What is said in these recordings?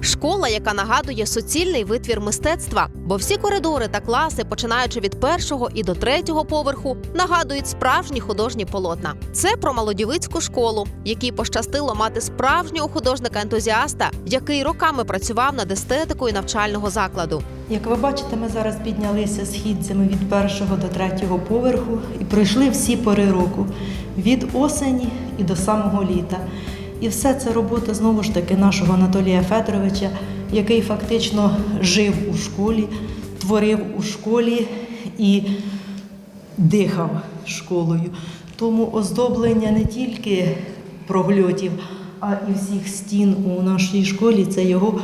Школа, яка нагадує суцільний витвір мистецтва, бо всі коридори та класи, починаючи від першого і до третього поверху, нагадують справжні художні полотна. Це про молодівицьку школу, якій пощастило мати справжнього художника-ентузіаста, який роками працював над естетикою навчального закладу. Як ви бачите, ми зараз піднялися східцями від першого до третього поверху і пройшли всі пори року від осені і до самого літа. І все це робота знову ж таки нашого Анатолія Федоровича, який фактично жив у школі, творив у школі і дихав школою. Тому оздоблення не тільки прогльотів, а і всіх стін у нашій школі це його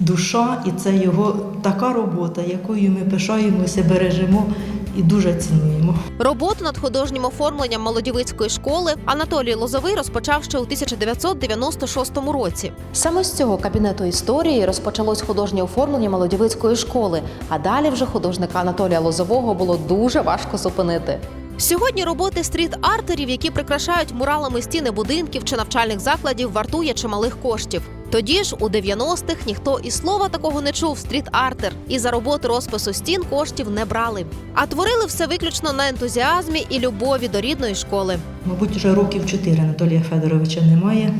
душа і це його така робота, якою ми пишаємося, бережемо і дуже цінуємо. Роботу над художнім оформленням молодівицької школи Анатолій Лозовий розпочав ще у 1996 році. Саме з цього кабінету історії розпочалось художнє оформлення молодівицької школи, а далі вже художника Анатолія Лозового було дуже важко зупинити. Сьогодні роботи стріт-артерів, які прикрашають муралами стіни будинків чи навчальних закладів, вартує чималих коштів. Тоді ж у 90-х ніхто і слова такого не чув стріт-артер, і за роботу розпису стін коштів не брали. А творили все виключно на ентузіазмі і любові до рідної школи. Мабуть, вже років чотири Анатолія Федоровича немає.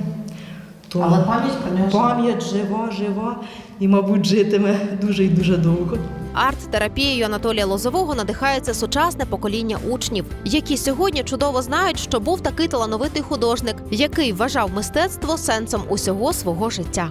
То Але пам'ять про нього пам'ять жива, жива і, мабуть, житиме дуже і дуже довго. Арт-терапією Анатолія Лозового надихається сучасне покоління учнів, які сьогодні чудово знають, що був такий талановитий художник, який вважав мистецтво сенсом усього свого життя.